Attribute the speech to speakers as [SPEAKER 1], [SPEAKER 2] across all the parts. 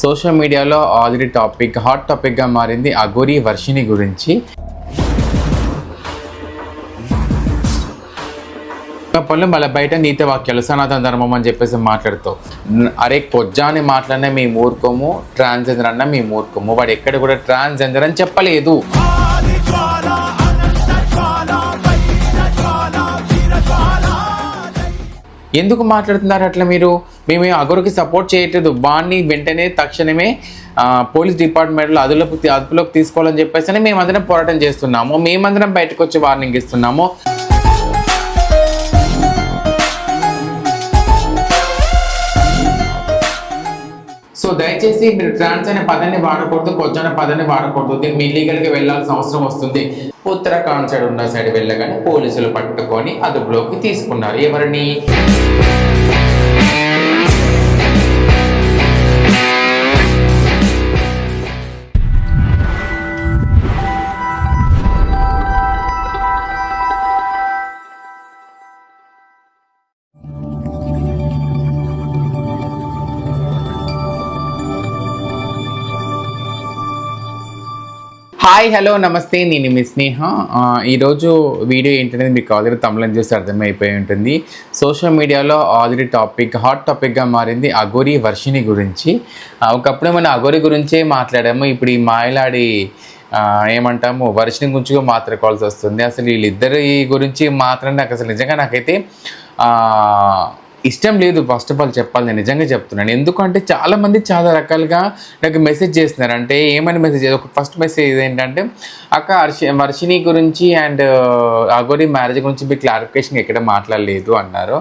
[SPEAKER 1] Social మీడియాలో already topic hot టాపిక్గా మారింది అఘోరి వర్షిని గురించి. పనులు మళ్ళీ బయట నీతి వాక్యాలు సనాతన ధర్మం అని చెప్పేసి మాట్లాడుతావు. అరే కొజ్జా అని మాట్లాడినా మీ మూర్ఖము ట్రాన్స్జెండర్ అన్న మీ మూర్ఖము వాడు ఎక్కడ కూడా ట్రాన్స్జెండర్ అని చెప్పలేదు. ఎందుకు మాట్లాడుతున్నారు అట్లా మీరు? మేము అగరుకి సపోర్ట్ చేయట్లేదు. బాన్ని వెంటనే తక్షణమే పోలీస్ డిపార్ట్మెంట్లో అదుపులోకి అదుపులోకి తీసుకోవాలని చెప్పేసి మేమందరం పోరాటం చేస్తున్నాము. మేమందరం బయటకు వచ్చి వార్నింగ్ ఇస్తున్నాము. దయచేసి మీరు ట్రాన్స్ అనే పదాన్ని వాడకూడదు కొంచెం అనే పదాన్ని వాడకూడదు. దీన్ని మీ లీగల్గా వెళ్ళాల్సిన అవసరం వస్తుంది. ఉత్తరాఖండ్ సైడ్ ఉన్న సైడ్ వెళ్ళగానే పోలీసులు పట్టుకొని అదుపులోకి తీసుకున్నారు. ఎవరిని? హాయ్ హలో నమస్తే నేను మీ స్నేహ. ఈరోజు వీడియో ఏంటనేది మీకు ఆల్రెడీ తమిళం చూసి అర్థమైపోయి ఉంటుంది. సోషల్ మీడియాలో ఆల్రెడీ టాపిక్ హాట్ టాపిక్గా మారింది అఘోరి వర్షిని గురించి. ఒకప్పుడే ఒకప్పుడు మనం అఘోరి గురించే మాట్లాడాము ఇప్పుడు ఈ మాయలాడి ఏమంటాము వర్షిని గురించి మాట్లాడుకోవాల్సి వస్తుంది. అసలు వీళ్ళిద్దరి గురించి మాత్రం నాకు అసలు నిజంగా నాకైతే ఇష్టం లేదు ఫస్ట్ ఆఫ్ ఆల్ చెప్పాలి నేను నిజంగా చెప్తున్నాను. ఎందుకంటే చాలామంది చాలా రకాలుగా నాకు మెసేజ్ చేస్తున్నారు. అంటే ఏమని మెసేజ్ ఒక ఫస్ట్ మెసేజ్ ఏంటంటే అక్క హర్షి వర్షిని గురించి అండ్ అగోరి మ్యారేజ్ గురించి మీకు క్లారిఫికేషన్ ఎక్కడ మాట్లాడలేదు అన్నారు.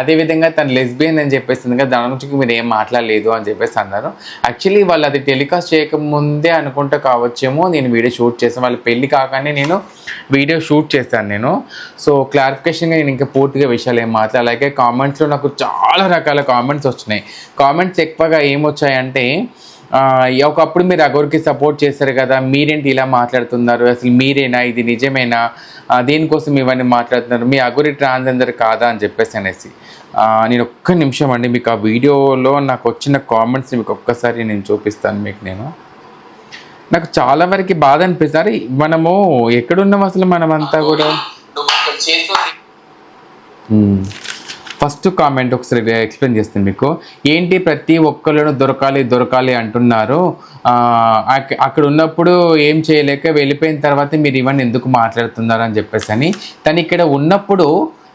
[SPEAKER 1] అదేవిధంగా తను లెస్బియన్ అని చెప్పేసింది కదా దాని గురించి మీరు ఏం మాట్లాడలేదు అని చెప్పేసి అన్నారు. యాక్చువల్లీ వాళ్ళు అది టెలికాస్ట్ చేయకముందే అనుకుంటా కావచ్చేమో నేను వీడియో షూట్ చేసాను వాళ్ళ పెళ్ళి కాగానే నేను వీడియో షూట్ చేశాను నేను. సో క్లారిఫికేషన్గా నేను ఇంకా పూర్తిగా విషయాలు ఏం మాట్లాడలేక కామెంట్స్లో నాకు చాలా రకాల కామెంట్స్ వచ్చినాయి కామెంట్స్ ఎక్కువగా ఏమొచ్చాయంటే ఒకప్పుడు మీరు అగోరికి సపోర్ట్ చేశారు కదా మీరేంటి ఇలా మాట్లాడుతున్నారు? అసలు మీరేనా? ఇది నిజమేనా? దేనికోసం ఇవన్నీ మాట్లాడుతున్నారు? మీ అగోరి ట్రాన్స్జెండర్ కాదా అని చెప్పేసి అనేసి. నేను ఒక్క నిమిషం అండి మీకు ఆ వీడియోలో నాకు వచ్చిన కామెంట్స్ మీకు ఒక్కసారి నేను చూపిస్తాను మీకు నేను. నాకు చాలా వరకు బాధ అనిపిస్తారు మనము ఎక్కడున్నాం అసలు మనమంతా కూడా? ఫస్ట్ కామెంట్ ఒకసారి ఎక్స్ప్లెయిన్ చేస్తాను మీకు. ఏంటి ప్రతి ఒక్కళ్ళను దొరకాలి దొరకాలి అంటున్నారు. అక్కడ ఉన్నప్పుడు ఏం చేయలేక వెళ్ళిపోయిన తర్వాత మీరు ఇవన్నీ ఎందుకు మాట్లాడుతున్నారు అని చెప్పేసి అని. తను ఇక్కడ ఉన్నప్పుడు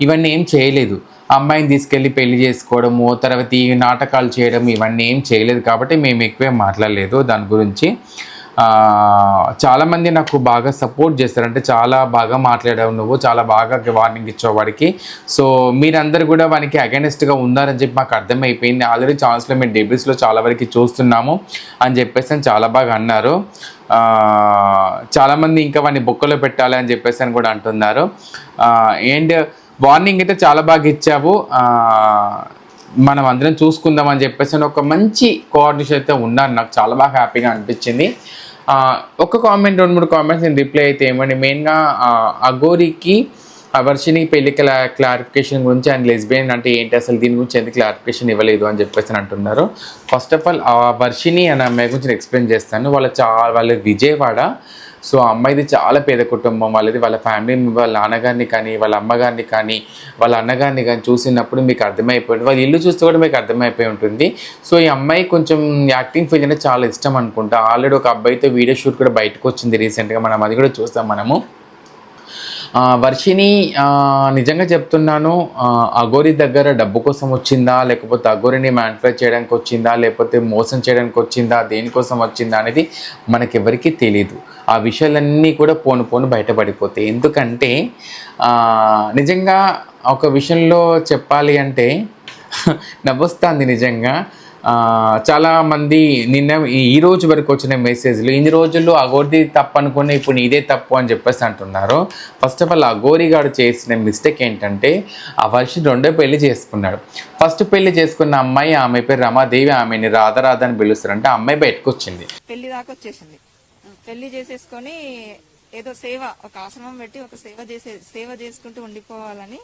[SPEAKER 1] ఇవన్నీ ఏం చేయలేదు. అమ్మాయిని తీసుకెళ్ళి పెళ్ళి చేసుకోవడము తర్వాత ఈ నాటకాలు చేయడం ఇవన్నీ ఏం చేయలేదు కాబట్టి మేము ఎక్కువే మాట్లాడలేదు దాని గురించి. చాలామంది నాకు బాగా సపోర్ట్ చేస్తారంటే చాలా బాగా మాట్లాడావు నువ్వు చాలా బాగా వార్నింగ్ ఇచ్చావు వాడికి. సో మీరందరూ కూడా వానికి అగెనిస్ట్గా ఉన్నారని చెప్పి మాకు అర్థమైపోయింది. ఆల్రెడీ ఛాన్స్లో మేము డెబ్యూస్లో చాలా వరకు చూస్తున్నాము అని చెప్పేసి అని చాలా బాగా అన్నారు. చాలామంది ఇంకా వాడిని బొక్కలో పెట్టాలి అని చెప్పేసి అని కూడా అంటున్నారు. అండ్ వార్నింగ్ అయితే చాలా బాగా ఇచ్చావు. మనం అందరం చూసుకుందాం అని చెప్పేసి ఒక మంచి కోఆర్డినేషన్ అయితే ఉన్నారు నాకు చాలా బాగా హ్యాపీగా అనిపించింది. ఒక కామెంట్ రెండు మూడు కామెంట్స్ నేను రిప్లై అయితే ఏమండి? మెయిన్గా అగోరికి ఆ వర్షిని పెళ్ళి క్లా క్లారిఫికేషన్ గురించి అండ్ లెస్బియన్ అంటే ఏంటి? అసలు దీని గురించి ఎందుకు క్లారిఫికేషన్ ఇవ్వలేదు అని చెప్పేసి అని అంటున్నారు. ఫస్ట్ ఆఫ్ ఆల్ ఆ వర్షిని అనే అమ్మాయి గురించి నేను ఎక్స్ప్లెయిన్ చేస్తాను. వాళ్ళ చా వాళ్ళ విజయవాడ సో ఆ అమ్మాయిది చాలా పేద కుటుంబం. వాళ్ళది వాళ్ళ ఫ్యామిలీ వాళ్ళ నాన్నగారిని కానీ వాళ్ళ అమ్మగారిని కానీ వాళ్ళ అన్నగారిని కానీ చూసినప్పుడు మీకు అర్థమైపోయింది. వాళ్ళ ఇల్లు చూస్తే కూడా మీకు అర్థమైపోయి ఉంటుంది. సో ఈ అమ్మాయి కొంచెం యాక్టింగ్ ఫీల్డ్ అంటే చాలా ఇష్టం అనుకుంటా. ఆల్రెడీ ఒక అబ్బాయితో వీడియో షూట్ కూడా బయటకు వచ్చింది రీసెంట్గా. మనం అది కూడా చూస్తాం మనము. వర్షిని నిజంగా చెప్తున్నాను అగోరి అఘోరి దగ్గర డబ్బు కోసం వచ్చిందా లేకపోతే అగోరిని మ్యానిఫై చేయడానికి వచ్చిందా లేకపోతే మోసం చేయడానికి వచ్చిందా దేనికోసం వచ్చిందా అనేది మనకెవరికీ తెలియదు ఆ విషయాలన్నీ కూడా పోను పోను బయటపడిపోతాయి. ఎందుకంటే నిజంగా ఒక విషయంలో చెప్పాలి అంటే నవ్వొస్తుంది నిజంగా. చాలామంది నిన్న ఈ- రోజు వరకు వచ్చిన మెసేజ్లు ఇన్ని రోజుల్లో అగోరి తప్పు అనుకుని ఇప్పుడు ఇదే తప్పు అని చెప్పేసి అంటున్నారు. ఫస్ట్ ఆఫ్ ఆల్ అగోరి గారు చేసిన మిస్టేక్ ఏంటంటే ఆ వర్షం రెండో పెళ్ళి చేసుకున్నాడు. ఫస్ట్ పెళ్ళి చేసుకున్న అమ్మాయి ఆమె పేరు రమాదేవి ఆమెని రాధరాధ అని పిలుస్తారంటే అమ్మాయి బయటకు వచ్చింది.
[SPEAKER 2] పెళ్ళి దాకా వచ్చేసింది. పెళ్ళి చేసేసుకొని ఏదో సేవ ఒక ఆశ్రమం పెట్టి ఒక సేవ చేసే సేవ చేసుకుంటూ ఉండిపోవాలని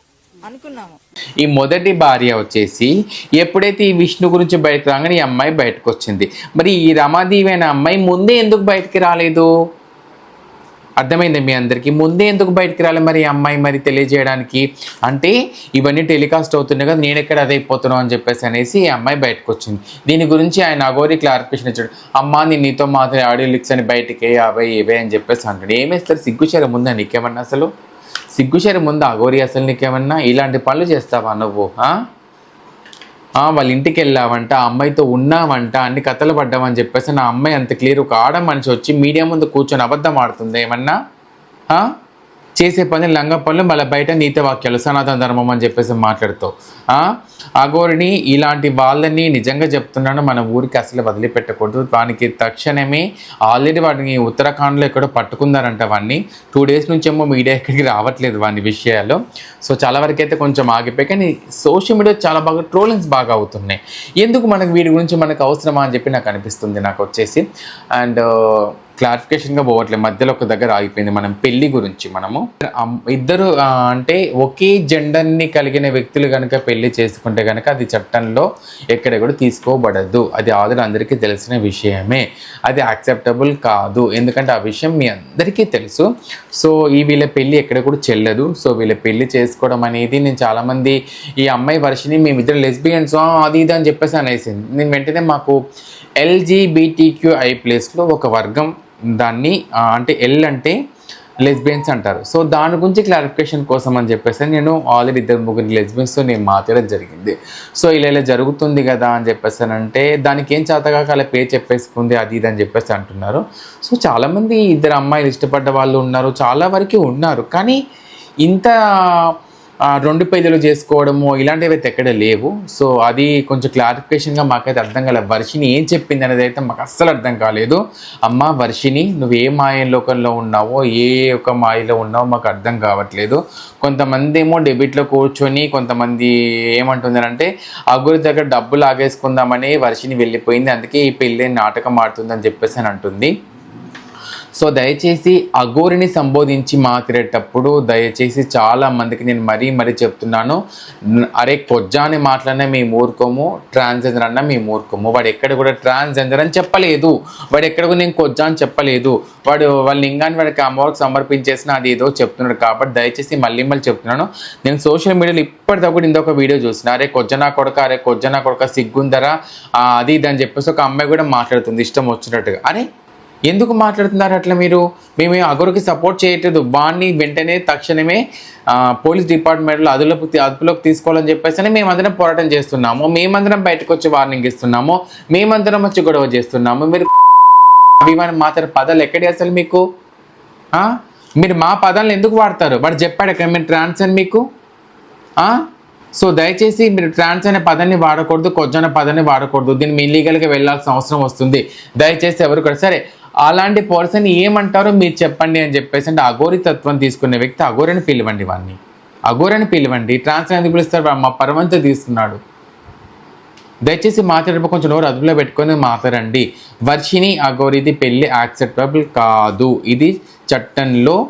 [SPEAKER 2] అనుకున్నాము.
[SPEAKER 1] ఈ మొదటి భార్య వచ్చేసి ఎప్పుడైతే ఈ విష్ణు గురించి బయటకు రాగానే ఈ అమ్మాయి బయటకు వచ్చింది. మరి ఈ రమాదేవి అనే అమ్మాయి ముందే ఎందుకు బయటికి రాలేదు? అర్థమైంది మీ అందరికీ? ముందే ఎందుకు బయటికి రాలి మరి ఈ అమ్మాయి మరి తెలియజేయడానికి? అంటే ఇవన్నీ టెలికాస్ట్ అవుతున్నాయి కదా నేను ఎక్కడ అదైపోతున్నావు అని చెప్పేసి అనేసి ఈ అమ్మాయి బయటకు వచ్చింది. దీని గురించి ఆయన అగోరి క్లారిఫికేషన్ ఇచ్చాడు. అమ్మా నేను నీతో మాత్రం ఆడియో లిక్స్ అని బయటికి అవే ఇవే అని చెప్పేసి అంటాడు. ఏమేస్తారు సిగ్గుచరం ఉందా నీకేమన్నా అసలు? సిగ్గుచేరు ఉందా అగోరి అసలు నీకేమన్నా ఇలాంటి పనులు చేస్తావా నువ్వు వాళ్ళ ఇంటికి వెళ్ళావంట ఆ అమ్మాయితో ఉన్నావంట అన్ని కథలు పడ్డామని చెప్పేసి నా అమ్మాయి అంత క్లియర్ ఒక ఆడ మనిషి వచ్చి మీడియా ముందు కూర్చొని అబద్ధం ఆడుతుంది ఏమన్నా? చేసే పని లంగ పనులు మళ్ళీ బయట నీతి వాక్యాలు సనాతన ధర్మం అని చెప్పేసి మాట్లాడుతావు అఘోరిని అగోరిని ఇలాంటి వాళ్ళని నిజంగా చెప్తున్నాను మన ఊరికి అసలు వదిలిపెట్టకూడదు. దానికి తక్షణమే ఆల్రెడీ వాడిని ఉత్తరాఖండ్లో ఎక్కడో పట్టుకున్నారంట వాడిని టూ డేస్ నుంచి ఏమో మీడియా ఎక్కడికి రావట్లేదు వాని విషయాలు. సో చాలా వరకు అయితే కొంచెం ఆగిపోయి కానీ సోషల్ మీడియా చాలా బాగా ట్రోలింగ్స్ బాగా అవుతున్నాయి. ఎందుకు మనకు వీడి గురించి మనకు అవసరమా అని చెప్పి నాకు అనిపిస్తుంది నాకు వచ్చేసి. అండ్ క్లారిఫికేషన్గా పోవట్లేదు. మధ్యలో ఒక దగ్గర ఆగిపోయింది మనం పెళ్ళి గురించి మనము. ఇద్దరు అంటే ఒకే జెండర్ని కలిగిన వ్యక్తులు కనుక పెళ్ళి చేసుకుంటే కనుక అది చట్టంలో ఎక్కడ కూడా తీసుకోబడదు. అది ఆల్రెడీ అందరికీ తెలిసిన విషయమే. అది యాక్సెప్టబుల్ కాదు. ఎందుకంటే ఆ విషయం మీ అందరికీ తెలుసు. సో ఈ వీళ్ళ పెళ్ళి ఎక్కడ కూడా చెల్లదు. సో వీళ్ళ పెళ్ళి చేసుకోవడం అనేది నేను చాలామంది ఈ అమ్మాయి వర్షిని మేమిద్దరు లెస్బియన్స్ అది ఇది అని చెప్పేసి అనేసింది. నేను వెంటనే మాకు ఎల్జీబీటీక్యూఐ ప్లేస్లో ఒక వర్గం దాన్ని అంటే ఎల్ అంటే లెస్బియన్స్ అంటారు. సో దాని గురించి క్లారిఫికేషన్ కోసం అని చెప్పేసి నేను ఆల్రెడీ ఇద్దరు ముగ్గురు లెస్బియన్స్తో నేను మాట్లాడడం జరిగింది. సో ఇలా ఇలా జరుగుతుంది కదా అని చెప్పేసి అంటే దానికి ఏం చేతగాక అలా పే చెప్పేసుకుంది అది ఇది అని చెప్పేసి అంటున్నారు. సో చాలామంది ఇద్దరు అమ్మాయిలు ఇష్టపడ్డ వాళ్ళు ఉన్నారు చాలా వరకు ఉన్నారు. కానీ ఇంత రెండు పేజీలు చేసుకోవడము ఇలాంటివి అయితే ఎక్కడ లేవు. సో అది కొంచెం క్లారిఫికేషన్గా మాకైతే అర్థం కాలేదు వర్షిని ఏం చెప్పింది అనేది అయితే మాకు అస్సలు అర్థం కాలేదు. అమ్మ వర్షిని నువ్వు ఏ మాయ లోకంలో ఉన్నావో ఏ ఒక మాయలో ఉన్నావో మాకు అర్థం కావట్లేదు. కొంతమంది ఏమో డెబిట్లో కూర్చొని కొంతమంది ఏమంటుందంటే అగురి దగ్గర డబ్బులు ఆగేసుకుందామని వర్షిని వెళ్ళిపోయింది అందుకే ఈ పెళ్ళి నాటకం ఆడుతుందని చెప్పేసి అని అంటుంది. సో దయచేసి అఘోరిని సంబోధించి మాట్లాడేటప్పుడు దయచేసి చాలా మందికి నేను మరీ మరీ చెప్తున్నాను. అరే కొజ్జా అని మాట్లాడినా మేము ఊరుకోము ట్రాన్స్జెండర్ అన్నా మేము ఊరుకోము. వాడు ఎక్కడ కూడా ట్రాన్స్జెండర్ అని చెప్పలేదు. వాడు ఎక్కడ కూడా నేను కొజ్జా అని చెప్పలేదు. వాడు వాళ్ళ లింగాన్ని వాడికి అమ్మవారికి సమర్పించేసిన అది ఏదో చెప్తున్నాడు కాబట్టి దయచేసి మళ్ళీ మళ్ళీ చెప్తున్నాను. నేను సోషల్ మీడియాలో ఇప్పటిదాకా ఇంకొక వీడియో చూసిన అరే కొజ్జనా కొడక అరే కొజ్జనా కొడక సిగ్గుందరా? అది ఇది అని చెప్పేసి ఒక అమ్మాయి కూడా మాట్లాడుతుంది ఇష్టం వచ్చినట్టుగా. అరే ఎందుకు మాట్లాడుతున్నారు అట్లా మీరు? మేము అగరుకి సపోర్ట్ చేయట్లేదు. వాడిని వెంటనే తక్షణమే పోలీస్ డిపార్ట్మెంట్లో అదుపు అదుపులోకి తీసుకోవాలని చెప్పేసి మేమందరం పోరాటం చేస్తున్నాము. మేమందరం బయటకు వచ్చి వార్నింగ్ ఇస్తున్నాము. మేమందరం వచ్చి గొడవ చేస్తున్నాము. మీరు అభిమానం మాట్లాడే పదాలు ఎక్కడే అసలు మీకు? మీరు మా పదాలను ఎందుకు వాడతారు? వాడు చెప్పాడు ఎక్కడ? మీరు ట్రాన్స్ అని మీకు? సో దయచేసి మీరు ట్రాన్స్ అనే పదాన్ని వాడకూడదు కొజ్జ అనే పదాన్ని వాడకూడదు. దీన్ని మీ లీగల్గా వెళ్ళాల్సిన అవసరం వస్తుంది. దయచేసి ఎవరు కూడా సరే అలాంటి పర్సన్ ఏమంటారో మీరు చెప్పండి అని చెప్పేసి అంటే అఘోరి తత్వం తీసుకునే వ్యక్తి అఘోరని పిలవండి వాడిని అఘోరని పిలవండి ట్రాన్స్ ఎందుకు పిలుస్తారు? వాడు మా పరమంతా తీస్తున్నాడు. దయచేసి మాట్లాడేటప్పుడు కొంచెం నోరు అదుపులో పెట్టుకొని మాట్లాడండి. వర్షిని అఘోరిది పెళ్ళి యాక్సెప్టబుల్ కాదు. ఇది చట్టంలో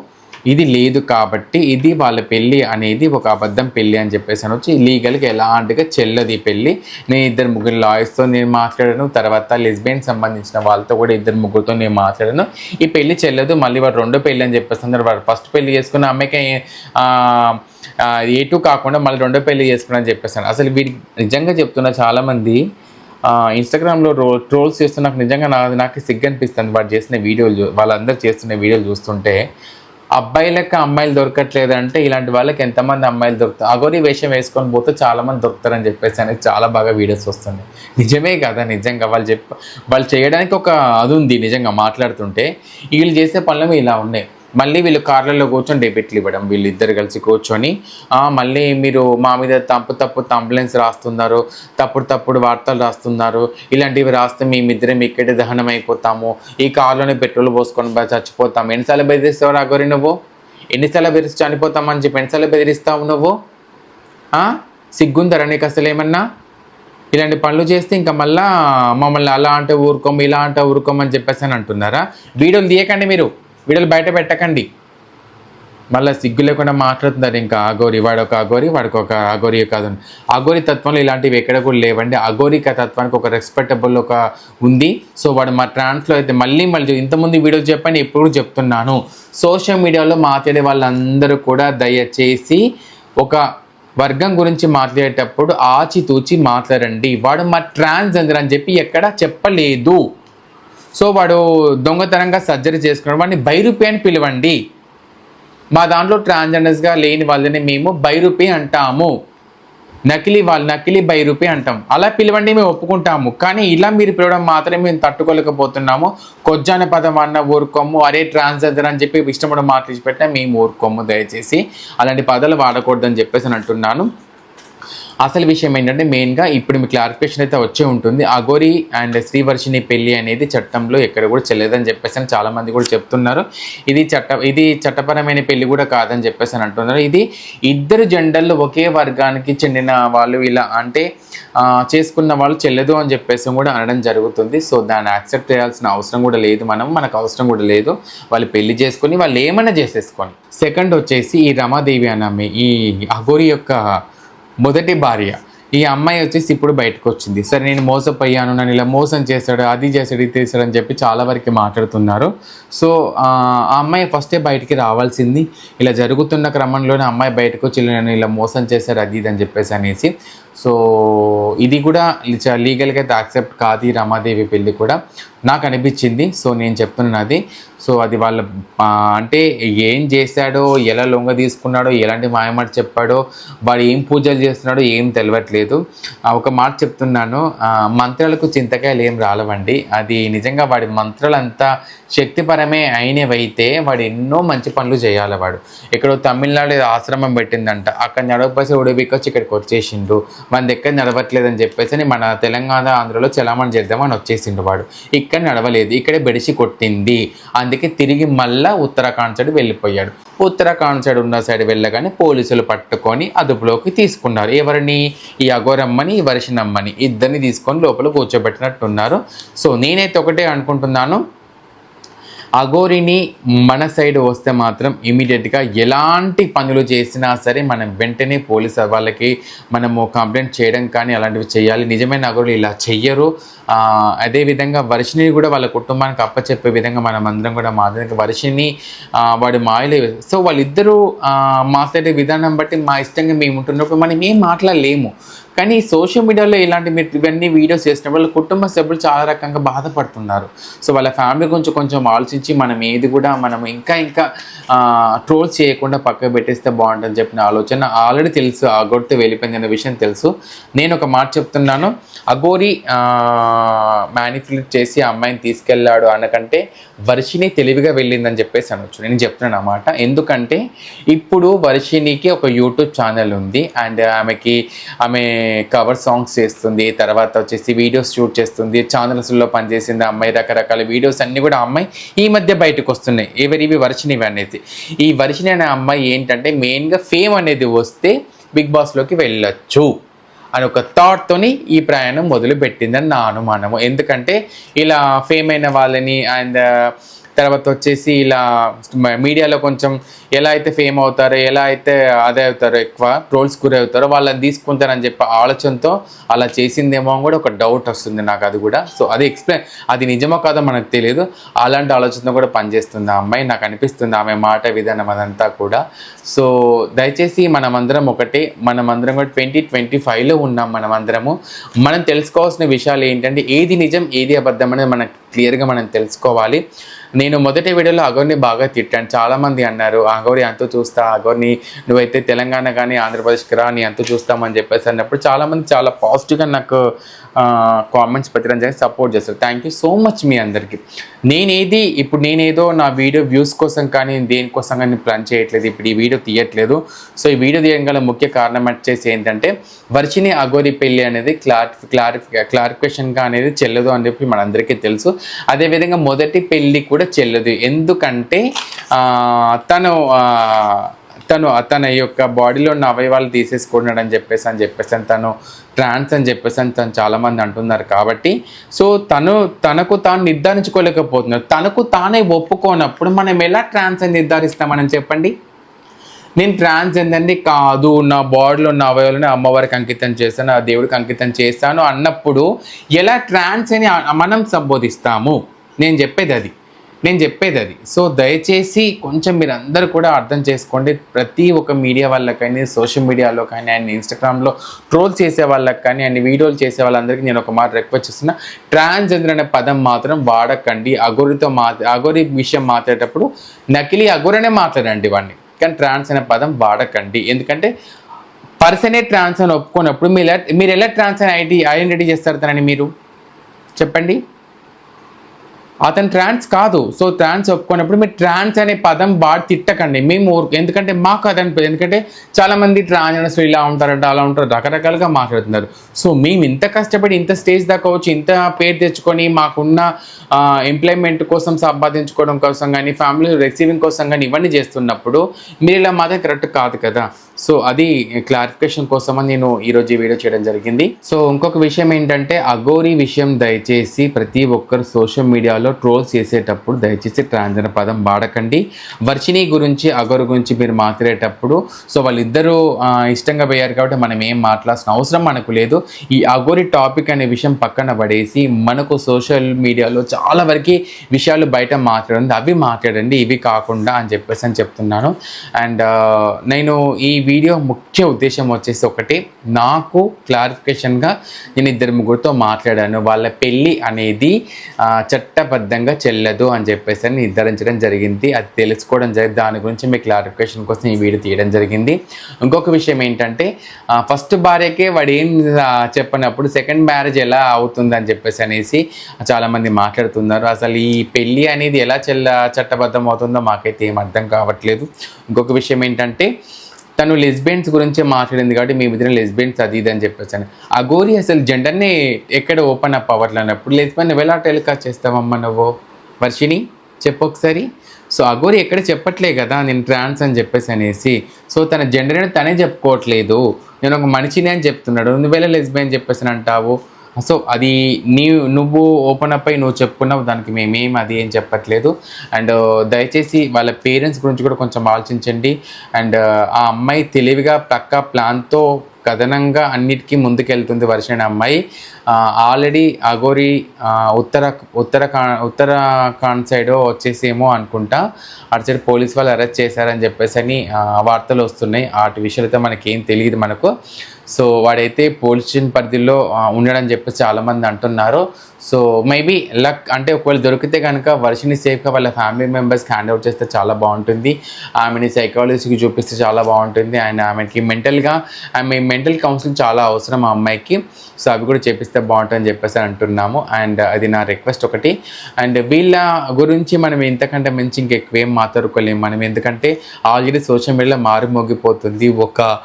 [SPEAKER 1] ఇది లేదు కాబట్టి ఇది వాళ్ళ పెళ్ళి అనేది ఒక అబద్ధం పెళ్ళి అని చెప్పేసి అనొచ్చు. లీగల్గా ఎలాంటిగా చెల్లది ఈ పెళ్ళి. నేను ఇద్దరు ముగ్గురు లాయర్స్తో నేను మాట్లాడాను. తర్వాత లెస్బియన్ సంబంధించిన వాళ్ళతో కూడా ఇద్దరు ముగ్గురుతో నేను మాట్లాడాను. ఈ పెళ్ళి చెల్లదు. మళ్ళీ వాడు రెండో పెళ్ళి అని చెప్పేసి వాడు ఫస్ట్ పెళ్ళి చేసుకున్న అమ్మాయికి ఏ టూ కాకుండా మళ్ళీ రెండో పెళ్ళి చేసుకున్నా అని చెప్పేసాను అసలు వీడికి నిజంగా చెప్తున్న చాలామంది ఇన్స్టాగ్రామ్లో రో ట్రోల్స్ చేస్తూ నాకు నిజంగా నా నాకు సిగ్గు అనిపిస్తుంది వాడు చేసిన వీడియోలు వాళ్ళందరూ చేస్తున్న వీడియోలు చూస్తుంటే అబ్బాయిలకు అమ్మాయిలు దొరకట్లేదు అంటే ఇలాంటి వాళ్ళకి ఎంతమంది అమ్మాయిలు దొరుకుతారు అగోరి వేషం వేసుకొని పోతే చాలామంది దొరుకుతారని చెప్పేసి అనేది చాలా బాగా వీడియోస్ వస్తుంది నిజమే కదా నిజంగా వాళ్ళు చెప్ప వాళ్ళు చేయడానికి ఒక అది ఉంది నిజంగా మాట్లాడుతుంటే. వీళ్ళు చేసే పనులు ఇలా ఉన్నాయి. మళ్ళీ వీళ్ళు కార్లలో కూర్చొని డెబిట్లు ఇవ్వడం వీళ్ళు ఇద్దరు కలిసి కూర్చొని మళ్ళీ మీరు మా మీద తప్పు తప్పు కంప్లైంట్స్ రాస్తున్నారు తప్పుడు తప్పుడు వార్తలు రాస్తున్నారు ఇలాంటివి రాస్తే మేమిద్దరం ఇక్కడే దహనం అయిపోతాము ఈ కార్లోనే పెట్రోల్ పోసుకొని చచ్చిపోతాము. ఎన్నిసార్లు బెదిరిస్తావు అగోరి నువ్వు? ఎన్నిసార్లు బెదిరిస్తే చనిపోతామని చెప్పి ఎన్నిసార్లు బెదిరిస్తావు నువ్వు? సిగ్గుందరా నీకు అసలు ఏమన్నా? ఇలాంటి పనులు చేస్తే ఇంకా మళ్ళా మమ్మల్ని అలా అంటే ఊరుకోము ఇలా అంటే ఊరుకోమని చెప్పేసి అని అంటున్నారా? వీడియోలు తీయకండి మీరు. వీడలు బయట పెట్టకండి. మళ్ళీ సిగ్గు లేకుండా మాట్లాడుతున్నారు. ఇంకా అగోరి వాడు ఒక అగోరి వాడికి ఒక అగోరి కాదు. అగోరి తత్వంలో ఇలాంటివి ఎక్కడ కూడా లేవండి. అగోరిక తత్వానికి ఒక రెస్పెక్టబుల్ ఒక ఉంది. సో వాడు మా ట్రాన్స్లో అయితే మళ్ళీ మళ్ళీ ఇంతకుముందు వీడియో చెప్పండి ఎప్పుడు చెప్తున్నాను. సోషల్ మీడియాలో మాట్లాడే వాళ్ళందరూ కూడా దయచేసి ఒక వర్గం గురించి మాట్లాడేటప్పుడు ఆచితూచి మాట్లాడండి. వాడు మా ట్రాన్స్జెండర్ అని చెప్పి ఎక్కడ చెప్పలేదు. సో వాడు దొంగతనంగా సర్జరీ చేసుకున్నాడు. వాడిని బైరూపి అని పిలవండి. మా దాంట్లో ట్రాన్స్జెండర్స్గా లేని వాళ్ళని మేము బైరూపి అంటాము. నకిలీ వాళ్ళు నకిలీ బైరూపి అంటాం. అలా పిలవండి మేము ఒప్పుకుంటాము. కానీ ఇలా మీరు పిలవడం మాత్రమే మేము తట్టుకోలేకపోతున్నాము. కొజ్జాన పదం అన్న ఊరుకోము అరే ట్రాన్స్జెండర్ అని చెప్పి ఇష్టపడ మాట్లాడి పెట్టినా మేము ఊరుకోము దయచేసి అలాంటి పదాలు వాడకూడదని చెప్పేసి అని అంటున్నాను. అసలు విషయం ఏంటంటే మెయిన్గా ఇప్పుడు మీ క్లారిఫికేషన్ అయితే వచ్చే ఉంటుంది. అగోరి అండ్ శ్రీవర్షిని పెళ్ళి అనేది చట్టంలో ఎక్కడ కూడా చెల్లేదని చెప్పేసి అని కూడా చెప్తున్నారు. ఇది చట్ట ఇది చట్టపరమైన పెళ్ళి కూడా కాదని చెప్పేసి అని అంటున్నారు. ఇది ఇద్దరు జెండర్లు ఒకే వర్గానికి చెందిన వాళ్ళు ఇలా అంటే చేసుకున్న వాళ్ళు చెల్లదు అని చెప్పేసి కూడా అనడం జరుగుతుంది. సో దాన్ని యాక్సెప్ట్ చేయాల్సిన అవసరం కూడా లేదు మనం మనకు అవసరం కూడా లేదు. వాళ్ళు పెళ్ళి చేసుకొని వాళ్ళు ఏమైనా చేసేసుకోండి. సెకండ్ వచ్చేసి ఈ రమాదేవి అన్న ఈ అఘోరి యొక్క మొదటి భార్య. ఈ అమ్మాయి వచ్చేసి ఇప్పుడు బయటకు వచ్చింది సరే నేను మోసపోయాను నన్ను ఇలా మోసం చేశాడు అది చేశాడు ఇది చేశాడు అని చెప్పి చాలా వరకు మాట్లాడుతున్నారు. సో ఆ అమ్మాయి ఫస్టే బయటికి రావాల్సింది. ఇలా జరుగుతున్న క్రమంలోనే అమ్మాయి బయటకు వచ్చి నన్ను ఇలా మోసం చేశాడు అది ఇది అని చెప్పేసి అనేసి. సో ఇది కూడా లీగల్గా అయితే యాక్సెప్ట్ కాదు రమాదేవి పెళ్ళి కూడా. నాకు అనిపించింది సో నేను చెప్తున్నది. సో అది వాళ్ళ అంటే ఏం చేశాడో ఎలా లొంగ తీసుకున్నాడో ఎలాంటి మాయమాట చెప్పాడో వాడు ఏం పూజలు చేస్తున్నాడో ఏం తెలియట్లేదు ఒక మాట చెప్తున్నాను మంత్రాలకు చింతకాయలు ఏం రాలవండి. అది నిజంగా వాడి మంత్రాలంతా శక్తిపరమే అయినవైతే వాడు ఎన్నో మంచి పనులు చేయాలి వాడు. ఎక్కడో తమిళనాడు ఆశ్రమం పెట్టిందంట. అక్కడ నడవపసి ఉడిపికొచ్చి ఇక్కడికి వచ్చేసిండు. మన దగ్గర నడవట్లేదని చెప్పేసి మన తెలంగాణ ఆంధ్రలో చలామణి చేద్దామని వచ్చేసిండు వాడు. ఇక్కడ నడవలేదు ఇక్కడే బెడిసి కొట్టింది. అందుకే తిరిగి మళ్ళా ఉత్తరాఖండ్ సైడ్ వెళ్ళిపోయాడు. ఉత్తరాఖండ్ సైడ్ ఉన్న సైడ్ వెళ్ళగానే పోలీసులు పట్టుకొని అదుపులోకి తీసుకున్నారు. ఎవరిని? ఈ అఘోరమ్మని ఈ వరిషనమ్మని ఇద్దరిని తీసుకొని లోపల కూర్చోబెట్టినట్టున్నారు. సో నేనైతే ఒకటే అనుకుంటున్నాను. అఘోరిని మన సైడ్ వస్తే మాత్రం ఇమీడియట్గా ఎలాంటి పనులు చేసినా సరే మనం వెంటనే పోలీస్ వాళ్ళకి మనము కంప్లైంట్ చేయడం కానీ అలాంటివి చేయాలి. నిజమైన అఘోరులు ఇలా చెయ్యరు. అదేవిధంగా వర్షిని కూడా వాళ్ళ కుటుంబానికి అప్పచెప్పే విధంగా మనం అందరం కూడా మాట్లాడి వర్షిని వాడు మాయలే. సో వాళ్ళిద్దరూ మాట్లాడే విధానం బట్టి మా ఇష్టంగా మేము ఉంటున్నప్పుడు మనం ఏం మాట్లాడలేము. కానీ సోషల్ మీడియాలో ఇలాంటి మీరు ఇవన్నీ వీడియోస్ చేసిన వాళ్ళ కుటుంబ సభ్యులు చాలా రకంగా బాధపడుతున్నారు సో వాళ్ళ ఫ్యామిలీ గురించి కొంచెం ఆలోచించి మనం ఏది కూడా మనం ఇంకా ఇంకా ట్రోల్స్ చేయకుండా పక్కకు పెట్టేస్తే బాగుంటుందని చెప్పిన ఆలోచన ఆల్రెడీ తెలుసు అగోరితో వెళ్ళిపోయింది అనే విషయం తెలుసు. నేను ఒక మాట చెప్తున్నాను. అగోరి మ్యానిపులేట్ చేసి అమ్మాయిని తీసుకెళ్ళాడు అనకంటే వర్షిని తెలివిగా వెళ్ళిందని చెప్పేసి అనొచ్చు. నేను చెప్తున్నాను అన్నమాట ఎందుకంటే ఇప్పుడు వర్షినికి ఒక యూట్యూబ్ ఛానల్ ఉంది. అండ్ ఆమెకి ఆమె కవర్ సాంగ్స్ చేస్తుంది తర్వాత వచ్చేసి వీడియోస్ షూట్ చేస్తుంది ఛానల్స్లో పనిచేసింది ఆ అమ్మాయి రకరకాల వీడియోస్ అన్నీ కూడా అమ్మాయి ఈ మధ్య బయటకు వస్తున్నాయి. ఎవరివి వర్షినివి అనేది. ఈ వర్షిని అనే అమ్మాయి ఏంటంటే మెయిన్గా ఫేమ్ అనేది వస్తే బిగ్ బాస్లోకి వెళ్ళొచ్చు అని ఒక థాట్తోని ఈ ప్రయాణం మొదలుపెట్టిందని నా అనుమానము. ఎందుకంటే ఇలా ఫేమ్ అయిన వాళ్ళని అండ్ తర్వాత వచ్చేసి ఇలా మీడియాలో కొంచెం ఎలా అయితే ఫేమ్ అవుతారో ఎలా అయితే అదే అవుతారో ఎక్కువ ట్రోల్స్ గురవుతారో వాళ్ళని తీసుకుంటారని చెప్పి ఆలోచనతో అలా చేసిందేమో అని కూడా ఒక డౌట్ వస్తుంది నాకు అది కూడా. సో అది ఎక్స్ప్లెయిన్ అది నిజమో కాదో మనకు తెలియదు అలాంటి ఆలోచనతో కూడా పనిచేస్తుంది ఆ అమ్మాయి. నాకు అనిపిస్తుంది ఆమె మాట విధానం అదంతా కూడా. సో దయచేసి మనమందరం ఒకటే. మనమందరం కూడా ట్వంటీ ట్వంటీ ఫైవ్లో ఉన్నాం మనమందరము. మనం తెలుసుకోవాల్సిన విషయాలు ఏంటంటే ఏది నిజం ఏది అబద్ధం అనేది మనకు క్లియర్గా మనం తెలుసుకోవాలి. నేను మొదటి వీడియోలో అగోర్ని బాగా తిట్టాను. చాలామంది అన్నారు అగౌరి అంత చూస్తా అగౌర్ని నువ్వైతే తెలంగాణ కానీ ఆంధ్రప్రదేశ్కి రా నీ అంత చూస్తామని చెప్పేసి అన్నప్పుడు చాలామంది చాలా పాజిటివ్గా నాకు కామెంట్స్ పెట్టడం జరిగి సపోర్ట్ చేస్తారు థ్యాంక్ యూ సో మచ్ మీ అందరికీ. నేనేది ఇప్పుడు నేనేదో నా వీడియో వ్యూస్ కోసం కానీ దేనికోసం కానీ ప్లాన్ చేయట్లేదు. ఇప్పుడు ఈ వీడియో తీయట్లేదు. సో ఈ వీడియో తీయడం గల ముఖ్య కారణం వచ్చేసి ఏంటంటే వర్షిని అగోరి పెళ్ళి అనేది క్లారిఫి క్లారిఫి క్లారిఫికేషన్గా అనేది చెల్లదు అని చెప్పి మనందరికీ తెలుసు. అదేవిధంగా మొదటి పెళ్ళి కూడా చెల్లదు. ఎందుకంటే తను తను తన యొక్క బాడీలో ఉన్న అవయవాలు తీసేసుకున్నాడు అని చెప్పేసి అని చెప్పేసి అని తను ట్రాన్స్ అని చెప్పేసి అని తను చాలామంది అంటున్నారు కాబట్టి. సో తను తనకు తాను నిర్ధారించుకోలేకపోతున్నారు తనకు తానే ఒప్పుకోనప్పుడు మనం ఎలా ట్రాన్స్ అని నిర్ధారిస్తామని చెప్పండి? నేను ట్రాన్స్ ఏంటండి కాదు నా బాడీలో ఉన్న అవయవాలను అమ్మవారికి అంకితం చేస్తాను ఆ దేవుడికి అంకితం చేస్తాను అన్నప్పుడు ఎలా ట్రాన్స్ అని మనం సంబోధిస్తాము? నేను చెప్పేది అది. నేను చెప్పేది అది. సో దయచేసి కొంచెం మీరు అందరూ కూడా అర్థం చేసుకోండి. ప్రతి ఒక్క మీడియా వాళ్ళకైనా సోషల్ మీడియాలో కానీ అండ్ ఇన్స్టాగ్రామ్లో ట్రోల్ చేసే వాళ్ళకి కానీ అండ్ వీడియోలు చేసే వాళ్ళందరికీ నేను ఒక మాట రిక్వెస్ట్ చేస్తున్నా. ట్రాన్స్జెండర్ అనే పదం మాత్రం వాడకండి. అగోరితో మా అగోరి విషయం మాట్లాడేటప్పుడు నకిలీ అగోరనే మాట్లాడండి వాడిని. కానీ ట్రాన్స్ అనే పదం వాడకండి. ఎందుకంటే పర్సనే ట్రాన్స్ అని ఒప్పుకున్నప్పుడు మీరు ఎలా మీరు ఎలా ట్రాన్స్ అని ఐడి ఐడెంటిటీ చేస్తారు తనని మీరు? చెప్పండి. అతను ట్రాన్స్ కాదు. సో ట్రాన్స్ ఒప్పుకున్నప్పుడు మీరు ట్రాన్స్ అనే పదం బాగా తిట్టకండి. మేము ఊరుకు. ఎందుకంటే మాకు అది అనిపించదు ఎందుకంటే చాలామంది ట్రాన్స్ ఇలా ఉంటారంట అలా ఉంటారు రకరకాలుగా మాట్లాడుతున్నారు. సో మేము ఇంత కష్టపడి ఇంత స్టేజ్ దాకా వచ్చి ఇంత పేరు తెచ్చుకొని మాకున్న ఎంప్లాయ్మెంట్ కోసం సంపాదించుకోవడం కోసం కానీ ఫ్యామిలీ రిసీవింగ్ కోసం కానీ ఇవన్నీ చేస్తున్నప్పుడు మీరు ఇలా మాత్రం కరెక్ట్ కాదు కదా. సో అది క్లారిఫికేషన్ కోసమని నేను ఈరోజు ఈ వీడియో చేయడం జరిగింది. సో ఇంకొక విషయం ఏంటంటే అగోరి విషయం దయచేసి ప్రతి ఒక్కరు సోషల్ మీడియాలో ట్రోల్స్ చేసేటప్పుడు దయచేసి ట్రాన్స్జెండర్ పదం వాడకండి. వర్షిని గురించి అగోరి గురించి మీరు మాట్లాడేటప్పుడు సో వాళ్ళిద్దరూ ఇష్టంగా పోయారు కాబట్టి మనం ఏం మాట్లాడాల్సిన అవసరం మనకు లేదు. ఈ అగోరి టాపిక్ అనే విషయం పక్కన పడేసి మనకు సోషల్ మీడియాలో చాలా వరకు విషయాలు బయట మాట్లాడండి అవి మాట్లాడండి ఇవి కాకుండా అని చెప్పేసి అని చెప్తున్నాను. అండ్ నేను ఈ వీడియో ముఖ్య ఉద్దేశం వచ్చేసి ఒకటి నాకు క్లారిఫికేషన్గా నేను ఇద్దరు ముగ్గురితో మాట్లాడాను. వాళ్ళ పెళ్ళి అనేది చట్టపరి చట్టబద్ధంగా చెల్లదు అని చెప్పేసి అని నిర్ధారించడం జరిగింది. అది తెలుసుకోవడం జరిగింది. దాని గురించి మీ క్లారిఫికేషన్ కోసం ఈ వీడియో తీయడం జరిగింది. ఇంకొక విషయం ఏంటంటే ఫస్ట్ భార్యకే వాడు ఏం చెప్పినప్పుడు చెప్పనప్పుడు సెకండ్ మ్యారేజ్ ఎలా అవుతుంది అని చెప్పేసి అనేసి చాలామంది మాట్లాడుతున్నారు. అసలు ఈ పెళ్ళి అనేది ఎలా చెల్ల చట్టబద్ధం అవుతుందో మాకైతే ఏం అర్థం కావట్లేదు. ఇంకొక విషయం ఏంటంటే తను లెస్బియన్స్ గురించి మాట్లాడింది కాబట్టి మేము ఇద్దరం లెస్బియన్స్ అది ఇది అని చెప్పేసాను. ఆ గోరి అసలు జెండర్ని ఎక్కడ ఓపెన్ అప్ అవ్వట్లే అన్నప్పుడు లెస్బియన్ నువ్వు ఎలా టెలికాస్ట్ చేస్తావమ్మ నువ్వు? వర్షిని చెప్పు ఒకసారి. సో అగోరి ఎక్కడ చెప్పట్లే కదా నేను ట్రాన్స్ అని చెప్పేసి అనేసి. సో తన జెండర్ని తనే చెప్పుకోవట్లేదు. నేను ఒక మనిషిని అని చెప్తున్నాడు. నువ్వెలా లెస్బియన్ చెప్పేసి అంటావు? సో అది నీ నువ్వు ఓపెన్ అప్ అయి నువ్వు చెప్పుకున్నావు దానికి మేమేం అది ఏం చెప్పట్లేదు. అండ్ uh, దయచేసి వాళ్ళ పేరెంట్స్ గురించి కూడా కొంచెం ఆలోచించండి. అండ్ uh, ఆ అమ్మాయి తెలివిగా పక్క ప్లాన్తో కథనంగా అన్నిటికీ ముందుకెళ్తుంది వర్షిణి అమ్మాయి. ఆల్రెడీ అగోరి ఉత్తర ఉత్తర ఉత్తరాఖండ్ సైడ్ వచ్చేసేమో అనుకుంటా. అటు సైడ్ పోలీస్ వాళ్ళు అరెస్ట్ చేశారని చెప్పేసి అని వార్తలు వస్తున్నాయి. వాటి విషయాలతో మనకేం తెలియదు మనకు. సో వాడైతే పోలీస్ స్టేషన్ పరిధిలో ఉండడం ఉండడని చెప్పేసి చాలామంది అంటున్నారు. సో మేబీ లక్ అంటే ఒకవేళ దొరికితే కనుక వర్షిని సేఫ్గా వాళ్ళ ఫ్యామిలీ మెంబర్స్కి హ్యాండ్ అవుట్ చేస్తే చాలా బాగుంటుంది. ఆమెని సైకాలజీకి చూపిస్తే చాలా బాగుంటుంది. అండ్ ఆమెకి మెంటల్గా ఆమె మెంటల్ కౌన్సిలింగ్ చాలా అవసరం ఆ అమ్మాయికి. సో అవి కూడా చేపిస్తే బాగుంటుందని చెప్పేసి అంటున్నాము. అండ్ అది నా రిక్వెస్ట్ ఒకటి. అండ్ వీళ్ళ గురించి మనం ఇంతకంటే మించి ఇంకెక్కువేం మాట్లాడుకోలేము. మనం ఎందుకంటే ఆల్రెడీ సోషల్ మీడియాలో మారు మోగిపోతుంది. ఒక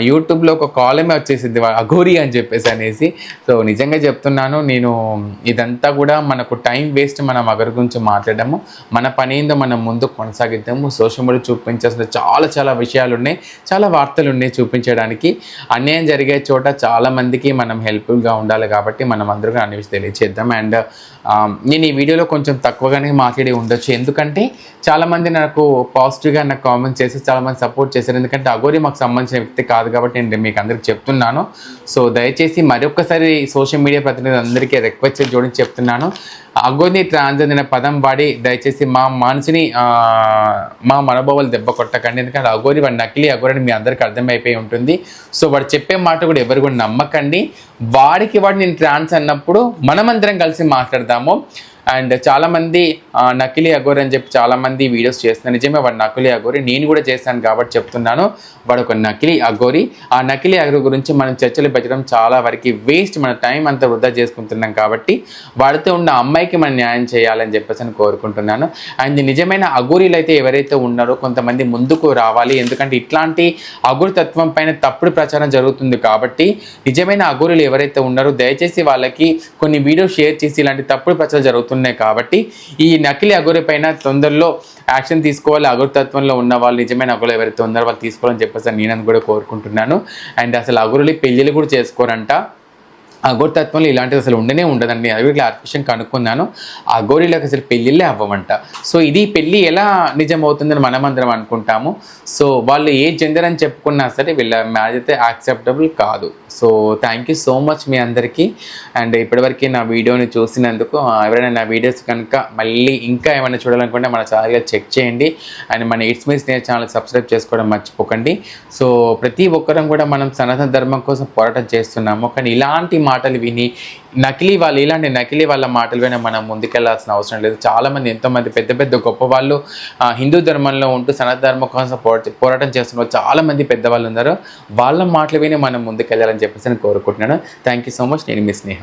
[SPEAKER 1] యూట్యూబ్లో ఒక కాలమే వచ్చేసింది అఘోరి అని చెప్పేసి అనేసి. సో నిజంగా చెప్తున్నాను నేను ఇదంతా కూడా మనకు టైం వేస్ట్ మనం అగర్ గురించి మాట్లాడము. మన పని ఏందో మనం ముందు కొనసాగిద్దాము. సోషల్ మీడియా చూపించాల్సిన చాలా చాలా విషయాలు ఉన్నాయి చాలా వార్తలు ఉన్నాయి చూపించడానికి. అన్యాయం జరిగే చోట చాలా మందికి మనం హెల్ప్ఫుల్గా ఉండాలి కాబట్టి మనం అందరూ అన్ని తెలియచేద్దాం. అండ్ నేను ఈ వీడియోలో కొంచెం తక్కువగానే మాట్లాడి ఉండొచ్చు. ఎందుకంటే చాలామంది నాకు పాజిటివ్గా నాకు కామెంట్ చేసి చాలామంది సపోర్ట్ చేశారు. ఎందుకంటే అగోరి మాకు సంబంధించిన వ్యక్తి కాదు కాబట్టి నేను మీకు అందరికి చెప్తున్నాను. సో దయచేసి మరొకసారి సోషల్ మీడియా ప్రతినిధి అందరికీ రిక్వెస్ట్ చేసి జోడించి చెప్తున్నాను. అగోని ట్రాన్స్ అనే పదం వాడి దయచేసి మా మనసుని మా మనోభావాలు దెబ్బ కొట్టకండి. ఎందుకంటే అగోరి వాడు నకిలీ అగోరి అని మీ అందరికీ అర్థమైపోయి ఉంటుంది. సో వాడు చెప్పే మాట కూడా ఎవరు కూడా నమ్మకండి. వాడికి వాడు నేను ట్రాన్స్ అన్నప్పుడు మనమందరం కలిసి మాట్లాడదాము. అండ్ చాలామంది నకిలీ అగోర్ అని చెప్పి చాలామంది వీడియోస్ చేస్తున్నారు. నిజమే వాడు నకిలీ అగోరి నేను కూడా చేశాను కాబట్టి చెప్తున్నాను. వాడు ఒక నకిలీ అగోరి ఆ నకిలీ అగోరి గురించి మనం చర్చలు పెట్టడం చాలా వరకు వేస్ట్ మన టైం అంతా వృధా చేసుకుంటున్నాం కాబట్టి వాడితో ఉన్న అమ్మాయికి మనం న్యాయం చేయాలని చెప్పేసి అని కోరుకుంటున్నాను. అండ్ నిజమైన అగోరీలు అయితే ఎవరైతే ఉన్నారో కొంతమంది ముందుకు రావాలి. ఎందుకంటే ఇట్లాంటి అగోరి తత్వం పైన తప్పుడు ప్రచారం జరుగుతుంది కాబట్టి నిజమైన అగోరీలు ఎవరైతే ఉన్నారో దయచేసి వాళ్ళకి కొన్ని వీడియోస్ షేర్ చేసి ఇలాంటి తప్పుడు ప్రచారం జరుగుతుంది జరుగుతున్నాయి కాబట్టి ఈ నకిలీ అగోరి పైన తొందరలో యాక్షన్ తీసుకోవాలి. అగోరతత్వంలో ఉన్న వాళ్ళు నిజమైన అగులు ఎవరైతే ఉన్నారో వాళ్ళు తీసుకోవాలని చెప్పేసి నేను కూడా కోరుకుంటున్నాను. అండ్ అసలు అగురులు పెళ్ళిళ్ళు కూడా చేసుకోరంట. అగోరితత్వంలో ఇలాంటిది అసలు ఉండనే ఉండదండి. అది కూడా క్లారిఫికేషన్ కనుక్కున్నాను అఘోరీలకు అసలు పెళ్ళిళ్ళే అవ్వమంట సో ఇది పెళ్ళి ఎలా నిజం అవుతుందని మనమందరం అనుకుంటాము. సో వాళ్ళు ఏ జెండర్ అని చెప్పుకున్నా సరే వీళ్ళ మ్యారేజ్ అయితే యాక్సెప్టబుల్ కాదు. So thank you so much మీ అందరికీ. అండ్ ఇప్పటివరకు నా వీడియోని చూసినందుకు ఎవరైనా నా వీడియోస్ కనుక మళ్ళీ ఇంకా ఏమైనా చూడాలనుకుంటే మన ఛానల్గా చెక్ చేయండి. అండ్ మన it's me Sneha channel subscribe చేసుకోవడం మర్చిపోకండి. సో ప్రతి ఒక్కరం కూడా మనం సనాతన ధర్మం కోసం పోరాటం చేస్తున్నాము. కానీ ఇలాంటి మాటలు విని నకిలీ వాళ్ళు ఇలాంటి నకిలీ వాళ్ళ మాటలు మనం ముందుకెళ్ళాల్సిన అవసరం లేదు. చాలామంది ఎంతోమంది పెద్ద పెద్ద గొప్ప వాళ్ళు హిందూ ధర్మంలో ఉంటూ సనాతన ధర్మం కోసం పోరాటం చేస్తున్న చాలామంది పెద్దవాళ్ళు ఉన్నారు వాళ్ళ మాటలు విని మనం ముందుకెళ్ళాలని చెప్పేసి నేను కోరుకుంటున్నాను. థ్యాంక్ యూ సో మచ్ నేను మీ స్నేహ.